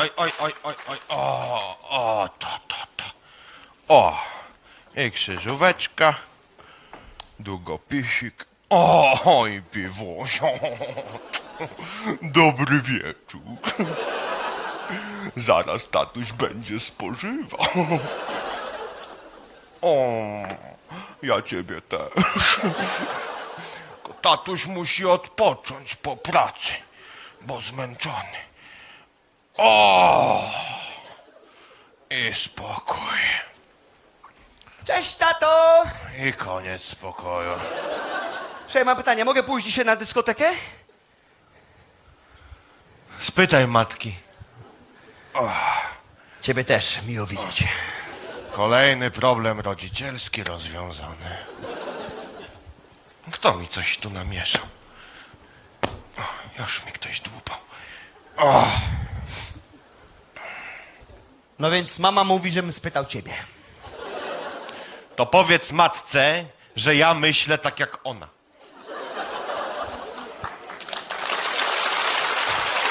oj, oj, oj, oj, oj, o, o, to, to, to. O, i krzyżóweczka, długopisik, o, i piwosio. Dobry wieczór. Zaraz tatuś będzie spożywał. O, ja ciebie też. Tatuś musi odpocząć po pracy, bo zmęczony. O! I spokój. Cześć, tato! I koniec spokoju. Słuchaj, mam pytanie, mogę pójść dzisiaj na dyskotekę? Spytaj matki. Ciebie też, miło widzieć. Kolejny problem rodzicielski rozwiązany. Kto mi coś tu namieszał? O, już mi ktoś dłupał. No więc mama mówi, żebym spytał ciebie. To powiedz matce, że ja myślę tak jak ona.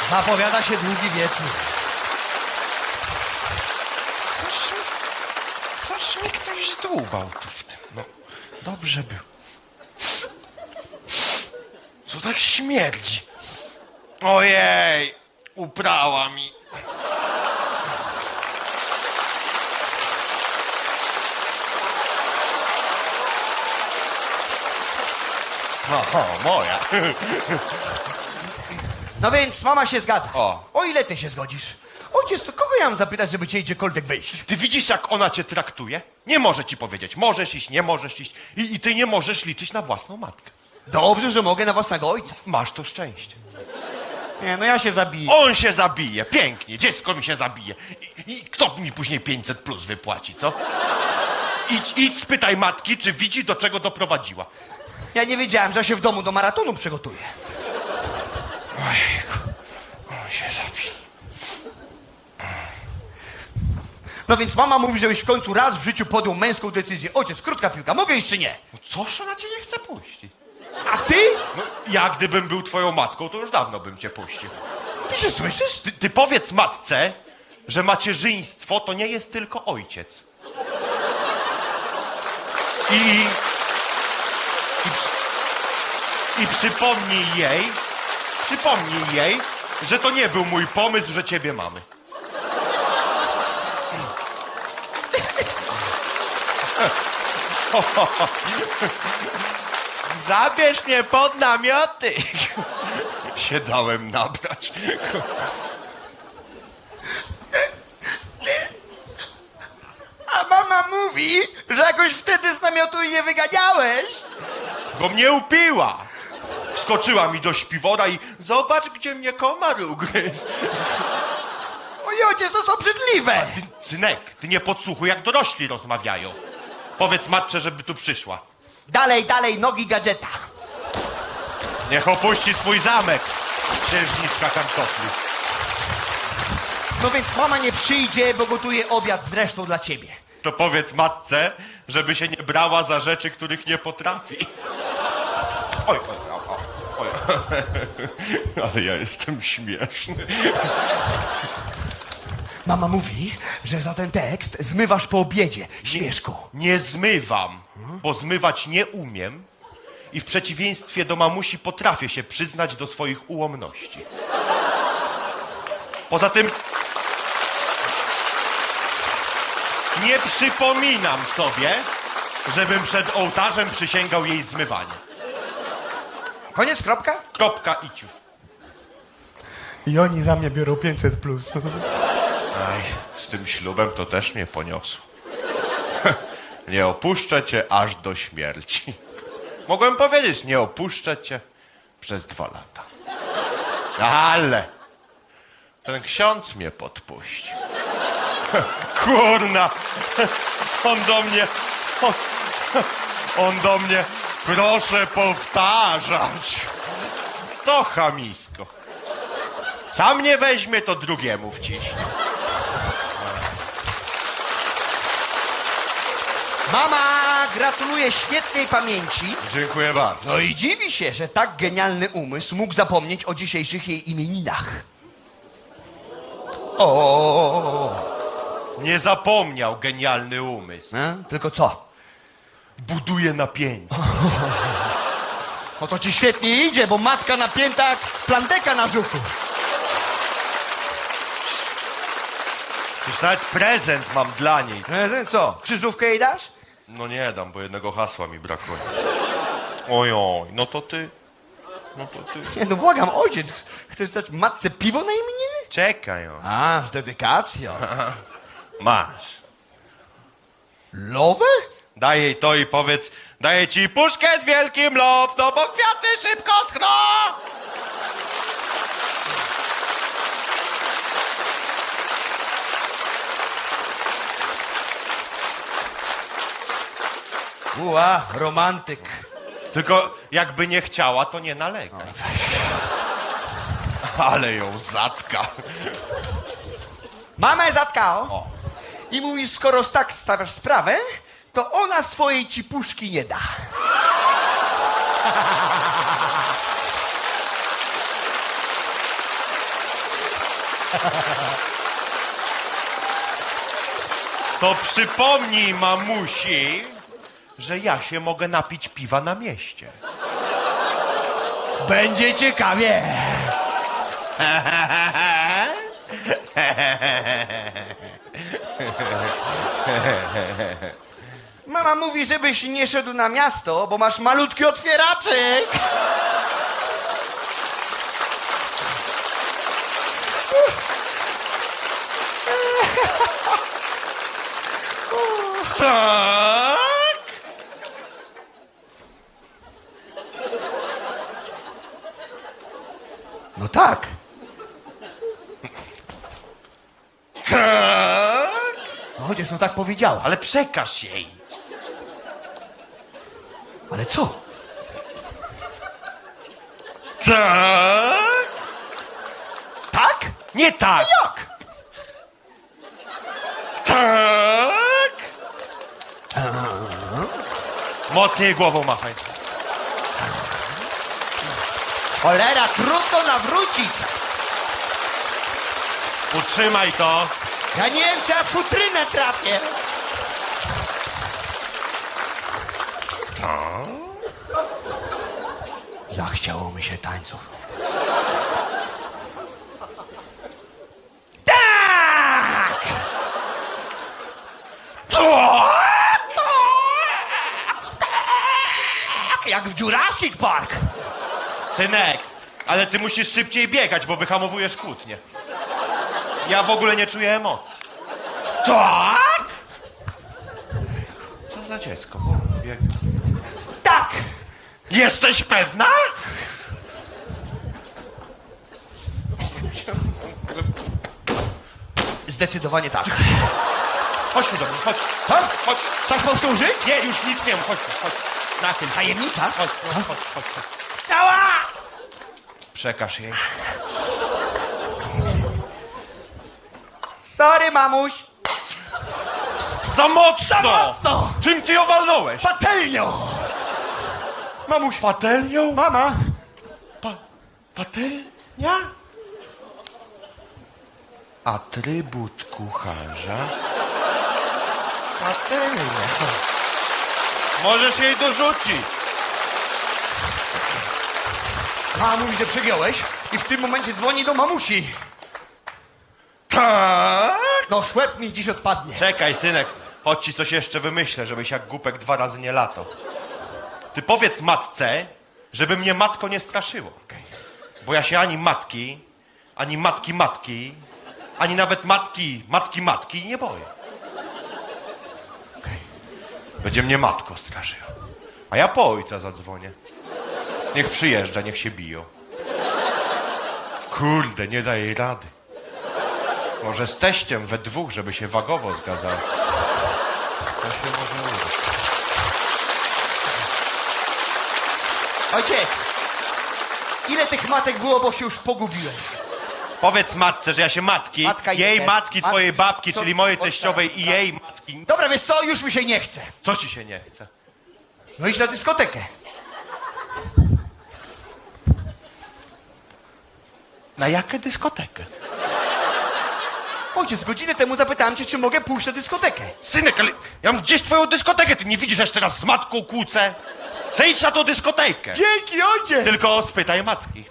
Zapowiada się długi wieczór. Coś, mi- coś mi ktoś zdłubał tu w tym. No, dobrze był. Co tak śmierdzi? Ojej, uprała mi. Oho, moja. No więc mama się zgadza. O. O ile ty się zgodzisz? Ojciec, to kogo ja mam zapytać, żeby cię gdziekolwiek wyjść? Ty widzisz, jak ona cię traktuje? Nie może ci powiedzieć, możesz iść, nie możesz iść. I, I ty nie możesz liczyć na własną matkę. Dobrze, że mogę na własnego ojca. Masz to szczęście. Nie, no ja się zabiję. On się zabije, pięknie, dziecko mi się zabije. I, i kto mi później 500 plus wypłaci, co? Idź, idź spytaj matki, czy widzi, do czego doprowadziła. Ja nie wiedziałem, że się w domu do maratonu przygotuję. Ojejku, on się zabije. No więc mama mówi, żebyś w końcu raz w życiu podjął męską decyzję. Ojciec, krótka piłka, mogę iść czy nie? No coż ona cię nie chce puścić? A ty? No, ja gdybym był twoją matką, to już dawno bym cię puścił. Ty się słyszysz? Ty, ty powiedz matce, że macierzyństwo to nie jest tylko ojciec. I, I przypomnij jej, przypomnij jej, że to nie był mój pomysł, że ciebie mamy. Zabierz mnie pod namioty. Się dałem nabrać. A mama mówi, że jakoś wtedy z namiotu nie wyganiałeś. Bo mnie upiła. Wskoczyła mi do śpiwora i zobacz, gdzie mnie komar ugryzł. Oj, ojciec, to są brzydliwe. Ty, synek, ty nie podsłuchuj, jak dorośli rozmawiają. Powiedz matce, żeby tu przyszła. Dalej, dalej, nogi gadżeta. Niech opuści swój zamek. Księżniczka kartofli. No więc mama nie przyjdzie, bo gotuje obiad zresztą dla ciebie. To powiedz matce, żeby się nie brała za rzeczy, których nie potrafi. Oj, oj. Ale ja jestem śmieszny. Mama mówi, że za ten tekst zmywasz po obiedzie. Śmieszku. Nie zmywam, bo zmywać nie umiem i w przeciwieństwie do mamusi potrafię się przyznać do swoich ułomności. Poza tym nie przypominam sobie, żebym przed ołtarzem przysięgał jej zmywanie. Koniec, kropka? Kropka idź już. I oni za mnie biorą 500 plus. Aj, z tym ślubem to też mnie poniosło. Nie opuszczę cię aż do śmierci. Mogłem powiedzieć, nie opuszczę cię przez dwa lata. Ale ten ksiądz mnie podpuścił. Kurna, on do mnie, on, on do mnie, proszę powtarzać. To chamisko. Sam nie weźmie, to drugiemu wciśnie. Mama gratuluje świetnej pamięci. Dziękuję bardzo. No i dziwi się, że tak genialny umysł mógł zapomnieć o dzisiejszych jej imieninach. O, Nie zapomniał genialny umysł. e? tylko co? Buduje napięcie. No to ci świetnie idzie, bo matka napięta jak plandeka na żuku. Już nawet prezent mam dla niej. E, co, krzyżówkę jej dasz? No nie dam, bo jednego hasła mi brakuje. Ojoj, no to ty. No to ty. Nie, no błagam, ojciec, chcesz dać matce piwo na imieniny? Czekaj, o. A, z dedykacją. Masz. Lowę? Daj jej to i powiedz, daję ci puszkę z wielkim love, no bo kwiaty szybko schną! Ua, romantyk. Tylko jakby nie chciała, to nie nalegaj. Ale ją zatka. Mamę zatkał. O. I mówisz, skoro tak stawiasz sprawę, to ona swojej ci puszki nie da. To przypomnij mamusi, że ja się mogę napić piwa na mieście. Będzie ciekawie. Mama mówi, żebyś nie szedł na miasto, bo masz malutki otwieraczek. Tak? No tak. Tak? No chociaż no tak powiedziała. Ale przekaż jej. Ale co? Tak? Tak? Nie tak. Jak? Tak? Mocniej głową machaj. Cholera, trudno nawrócić. Utrzymaj to. Ja nie wiem, czy ja w futrynę trafię. Zachciało mi się tańców. Tak! Tak! Jak w Jurassic Park. Synek, ale ty musisz szybciej biegać, bo wyhamowujesz kłótnie. Ja w ogóle nie czuję emocji. Tak? Co za dziecko? Bieg... Jesteś pewna? Zdecydowanie tak. Chodź tu do mnie, chodź. Co? Chodź. Tak powtórzyć? Nie, już nic nie mów, chodź, chodź. Na tym. Tajemnica? Chodź, chodź, chodź, chodź, chodź. Cała! Przekaż jej. Sorry, mamuś. Za mocno! mocno! Czym ty ją walnąłeś? Patelnią! Mamuś, patelnią? Mama! Pa, patelnia? Atrybut kucharza. Patelnia. Możesz jej dorzucić. Mówi, że przegiąłeś i w tym momencie dzwoni do mamusi. Tak? No, szłeb mi dziś odpadnie. Czekaj, synek. Chodź ci coś jeszcze wymyślę, żebyś jak głupek dwa razy nie latał. Ty powiedz matce, żeby mnie matko nie straszyło. Bo ja się ani matki, ani matki matki, ani nawet matki, matki matki nie boję. Będzie mnie matko straszyła. A ja po ojca zadzwonię. Niech przyjeżdża, niech się biją. Kurde, nie daje jej rady. Może z teściem we dwóch, żeby się wagowo zgadzały. To się może uda. Ojciec! Ile tych matek było, bo się już pogubiłem? Powiedz matce, że ja się matki, Matka jej jeden. matki, Mat- twojej babki, to- czyli mojej o, teściowej i tak. jej matki. Dobra, wiesz co, już mi się nie chce. Co ci się nie chce? No idź na dyskotekę. Na jaką dyskotekę? Ojciec, godzinę temu zapytałem cię, czy mogę pójść na dyskotekę. Synek, ale ja mam gdzieś twoją dyskotekę, ty nie widzisz, że jeszcze raz z matką kłócę? Zejdź na tą dyskotekę. Dzięki, ojciec! Tylko spytaj matki.